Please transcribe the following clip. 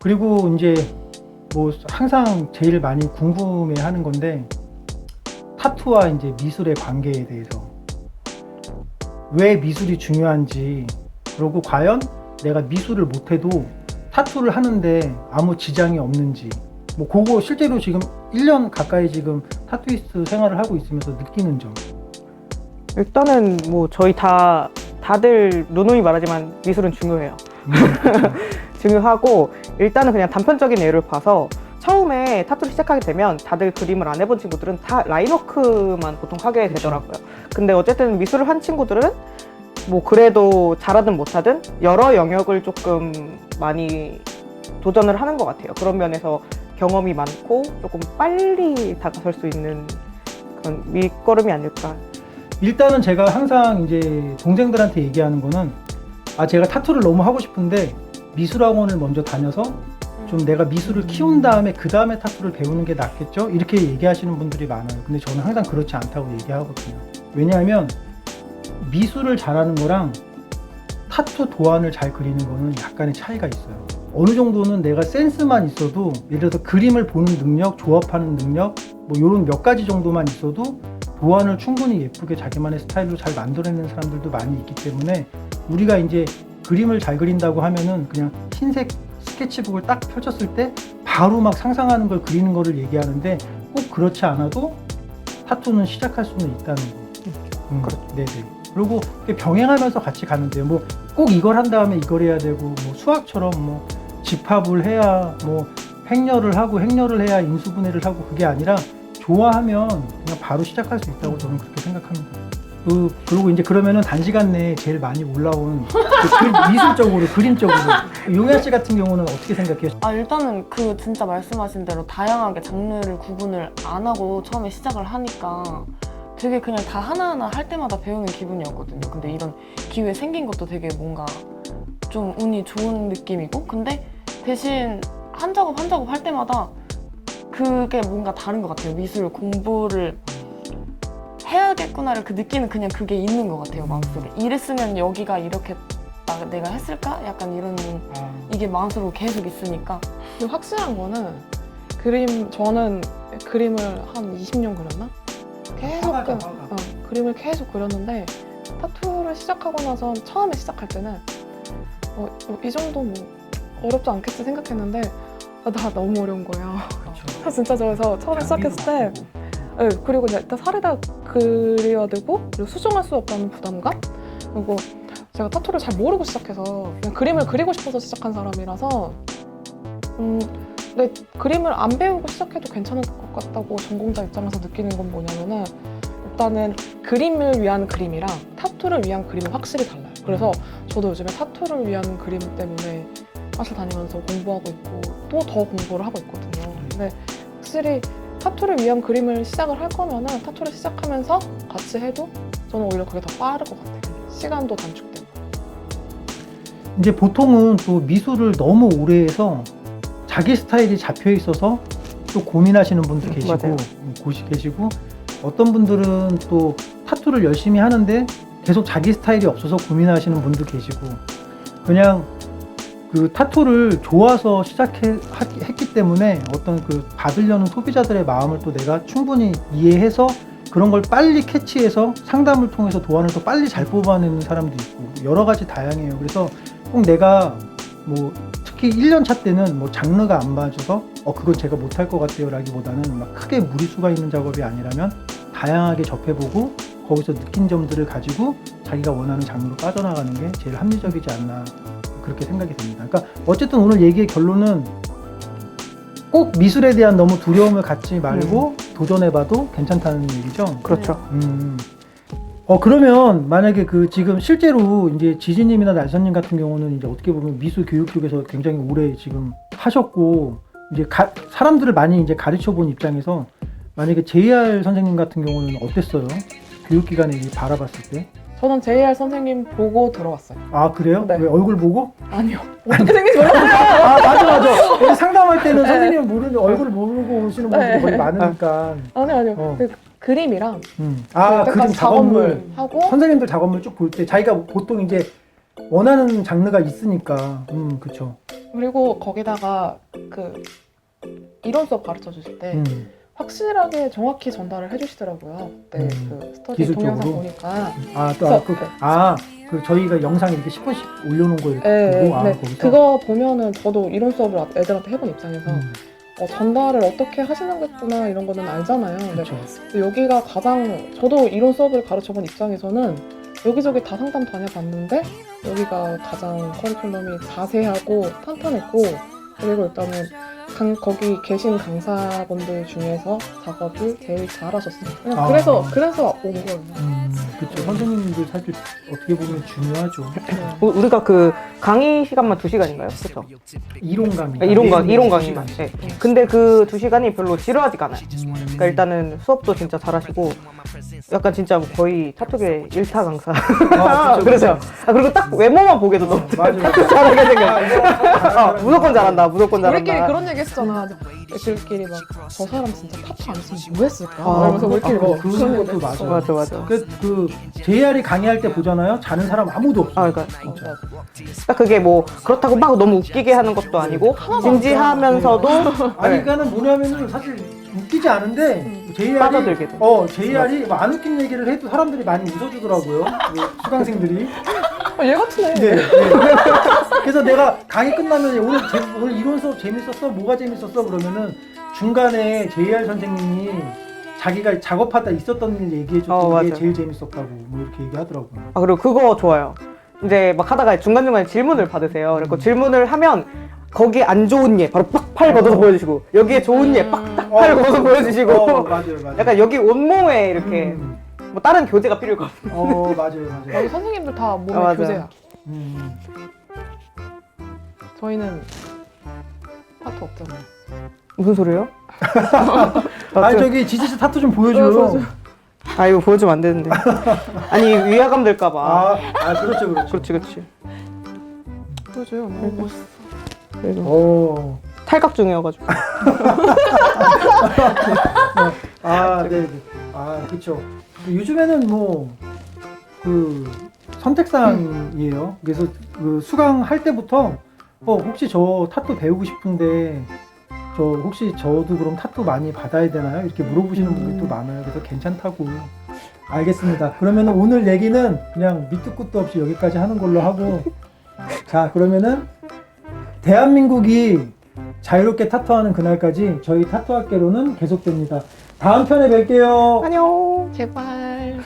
그리고 이제 뭐 항상 제일 많이 궁금해 하는 건데 타투와 이제 미술의 관계에 대해서. 왜 미술이 중요한지. 그리고 과연 내가 미술을 못해도 타투를 하는데 아무 지장이 없는지. 뭐 그거 실제로 지금 1년 가까이 지금 타투이스트 생활을 하고 있으면서 느끼는 점. 일단은 뭐 저희 다 다들 누누이 말하지만 미술은 중요해요. 중요하고 일단은 그냥 단편적인 예를 봐서 처음에 타투를 시작하게 되면 다들 그림을 안 해본 친구들은 다 라인워크만 보통 하게 되더라고요. 근데 어쨌든 미술을 한 친구들은 뭐 그래도 잘하든 못하든 여러 영역을 조금 많이 도전을 하는 것 같아요. 그런 면에서 경험이 많고 조금 빨리 다가설 수 있는 그런 밑거름이 아닐까. 일단은 제가 항상 이제 동생들한테 얘기하는 거는 아 제가 타투를 너무 하고 싶은데 미술학원을 먼저 다녀서 좀 내가 미술을 키운 다음에 그 다음에 타투를 배우는 게 낫겠죠? 이렇게 얘기하시는 분들이 많아요. 근데 저는 항상 그렇지 않다고 얘기하거든요. 왜냐하면 미술을 잘하는 거랑 타투 도안을 잘 그리는 거는 약간의 차이가 있어요. 어느 정도는 내가 센스만 있어도 예를 들어서 그림을 보는 능력, 조합하는 능력, 뭐 이런 몇 가지 정도만 있어도 도안을 충분히 예쁘게 자기만의 스타일로 잘 만들어내는 사람들도 많이 있기 때문에 우리가 이제 그림을 잘 그린다고 하면은 그냥 흰색 스케치북을 딱 펼쳤을 때 바로 막 상상하는 걸 그리는 거를 얘기하는데 꼭 그렇지 않아도 타투는 시작할 수는 있다는 거. 음, 네네. 그리고 병행하면서 같이 돼요. 뭐꼭 이걸 한 다음에 이걸 해야 되고 뭐 수학처럼 뭐 집합을 해야 뭐 행렬을 하고 행렬을 해야 인수분해를 하고 그게 아니라 좋아하면 그냥 바로 시작할 수 있다고 저는 그렇게 생각합니다. 그 그리고 이제 그러면은 단시간 내에 제일 많이 올라온 그그 미술적으로 그림적으로 용현 씨 같은 경우는 어떻게 생각해요? 아 일단은 그 진짜 말씀하신 대로 다양하게 장르를 구분을 안 하고 처음에 시작을 하니까 되게 그냥 다 하나하나 할 때마다 배우는 기분이었거든요. 근데 이런 기회 생긴 것도 되게 뭔가 좀 운이 좋은 느낌이고 근데 대신 한 작업 한 작업 할 때마다 그게 뭔가 다른 것 같아요. 미술 공부를 해야겠구나를 그 느끼는 그냥 그게 있는 것 같아요 마음속에 이랬으면 여기가 이렇게 나, 내가 했을까? 약간 이런 아, 이게 마음속으로 계속 있으니까 확실한 거는 그림 저는 그림을 한 20년 그렸나? 계속 화가다, 그, 화가. 어, 그림을 계속 그렸는데 타투를 시작하고 나서 처음에 시작할 때는 어, 어, 이 정도 뭐 어렵지 않겠지 생각했는데 아, 나 너무 어려운 거예요. 진짜 저에서 처음에 시작했을 때 네, 그리고 일단 살에다 그려야 되고 그리고 수정할 수 없다는 부담감 그리고 제가 타투를 잘 모르고 시작해서 그냥 그림을 그리고 싶어서 시작한 사람이라서 음 근데 그림을 안 배우고 시작해도 괜찮을 것 같다고 전공자 입장에서 느끼는 건 뭐냐면은 일단은 그림을 위한 그림이랑 타투를 위한 그림은 확실히 달라요. 그래서 저도 요즘에 타투를 위한 그림 때문에 화실 다니면서 공부하고 있고 또 더 공부를 하고 있거든요. 근데 확실히 타투를 위한 그림을 시작을 할 거면은 타투를 시작하면서 같이 해도 저는 오히려 그게 더 빠를 것 같아요. 시간도 단축되고. 이제 보통은 또 미술을 너무 오래 해서 자기 스타일이 잡혀 있어서 또 고민하시는 분도 계시고 맞아요. 음, 고시 계시고 어떤 분들은 또 타투를 열심히 하는데 계속 자기 스타일이 없어서 고민하시는 분도 계시고 그냥 그 타투를 좋아서 시작했기 때문에 어떤 그 받으려는 소비자들의 마음을 또 내가 충분히 이해해서 그런 걸 빨리 캐치해서 상담을 통해서 도안을 더 빨리 잘 뽑아내는 사람도 있고 여러 가지 다양해요. 그래서 꼭 내가 뭐 특히 1년 차 때는 뭐 장르가 안 맞아서 어 그건 제가 못할 것 같아요 라기보다는 막 크게 무리수가 있는 작업이 아니라면 다양하게 접해보고 거기서 느낀 점들을 가지고 자기가 원하는 장르로 빠져나가는 게 제일 합리적이지 않나 그렇게 생각이 됩니다. 그러니까 어쨌든 오늘 얘기의 결론은 꼭 미술에 대한 너무 두려움을 갖지 말고 도전해봐도 괜찮다는 얘기죠. 그렇죠. 음. 어 그러면 만약에 그 지금 실제로 이제 지지님이나 날선님 같은 경우는 이제 어떻게 보면 미술 교육 쪽에서 굉장히 오래 지금 하셨고 이제 가- 사람들을 많이 이제 가르쳐 본 입장에서 만약에 JR 선생님 같은 경우는 어땠어요? 교육 기관에 이제 바라봤을 때? 저는 JR 선생님 보고 들어왔어요. 아 그래요? 네. 왜 얼굴 보고? 아니요. 어떻게 생긴지 몰랐어요. 아 맞아 맞아. 우리 상담할 때는 네. 선생님 모르는 얼굴 모르고 오시는 분들이 네. 거의 많으니까. 아니요, 아니요. 어. 그 그림이랑 음. 아그 그림 작업물. 하고 선생님들 작업물 쭉 볼 때 자기가 보통 이제 원하는 장르가 있으니까 음 그쵸 그리고 거기다가 그 이론 수업 가르쳐 주실 때 음. 확실하게 정확히 전달을 해주시더라고요. 그때 음, 그 스터디 기술적으로? 동영상 보니까. 아, 또, 아, 그, 네. 아, 그 저희가 영상 이렇게 10분씩 올려놓은 거 이렇게 네, 보고, 아, 네. 거기서? 그거 보면은 저도 이론 수업을 애들한테 해본 입장에서 음, 어, 전달을 어떻게 하시는 거구나 이런 거는 알잖아요. 근데 그쵸. 여기가 가장 저도 이론 수업을 가르쳐본 입장에서는 여기저기 다 상담 다녀봤는데 여기가 가장 커리큘럼이 자세하고 탄탄했고 그리고 일단은 강- 거기 계신 강사분들 중에서 작업을 제일 잘하셨어요. 그냥 아. 그래서 그래서 온 거예요. 음, 그쵸. 선생님들 사실 어떻게 보면 중요하죠. 네. 우- 우리가 그 강의 시간만 두 시간인가요? 그렇죠? 이론 강의. 아, 이론 강 이론 두 강의만. 네. 근데 그 두 시간이 별로 지루하지가 않아요. 음, 그러니까 일단은 수업도 진짜 잘하시고 약간 진짜 거의 타투계 일타 강사. 아, 그렇죠. 아, 그리고 딱 외모만 보기도 너무 맞아요. 잘하게 생겼어. 어, 무조건 잘한다. 무조건 잘한다. 우리끼리 그런 얘기 했었잖아. 애들끼리 막 저 사람 진짜 타투 안 했으면 뭐 했을까? 아, 이러면서 우리끼리 아, 뭐 그런 것도 맞아요. 했어. 맞아 맞아. 그, 그, JR이 강의할 때 보잖아요. 자는 사람 아무도 없어. 아, 그러니까 진짜. 그러니까 그게 뭐 그렇다고 막 너무 웃기게 하는 것도 아니고 진지하면서도 아니, 네. 그러니까는 뭐냐면은 사실 웃기지 않은데, JR이. 빠져들게 돼. 어, JR이 뭐안 웃긴 얘기를 해도 사람들이 많이 웃어주더라고요. 그 수강생들이. 어, 얘 같은 애. 네, 네. 그래서 내가 강의 끝나면 오늘 재, 오늘 이론 수업 재밌었어? 뭐가 재밌었어? 그러면은 중간에 JR 선생님이 자기가 작업하다 있었던 일 얘기해줬던 어, 게 맞아. 제일 재밌었다고 뭐 이렇게 얘기하더라고요. 아 그리고 그거 좋아요. 이제 막 하다가 중간 중간에 질문을 받으세요. 그리고 음. 질문을 하면 거기에 안 좋은 예 바로 빡팔 걷어서 보여주시고 여기에 좋은 예빡팔 걷어서 보여주시고 어, 맞아요, 맞아요. 약간 여기 온몸에 이렇게 음, 뭐 다른 교재가 필요할 것 같아요. 어, 맞아요, 맞아요. 여기 선생님들 다 몸에 아, 맞아요. 교재야. 음, 저희는 타투 없잖아요. 무슨 소리예요? 아니 저기 지지씨 타투 좀 보여줘요. 어. 아 이거 보여주면 안 되는데. 아니 위화감 될까봐. 아, 아 그렇죠, 그렇죠. 그렇지 그렇지. 보여줘요. 너무 멋있어. 그래서 오, 탈각 중이어가지고. 아, 네, 네. 아, 그렇죠. 요즘에는 뭐그 선택사항이에요. 그래서 그 수강 할 때부터 어 혹시 저 타투 배우고 싶은데 저 혹시 저도 그럼 타투 많이 받아야 되나요? 이렇게 물어보시는 분들이 또 많아요. 그래서 괜찮다고. 알겠습니다. 그러면 오늘 얘기는 그냥 밑도 끝도 없이 여기까지 하는 걸로 하고 자 그러면은 대한민국이 자유롭게 타투하는 그날까지 저희 타투학계로는 계속됩니다. 다음 편에 뵐게요. 안녕. 제발.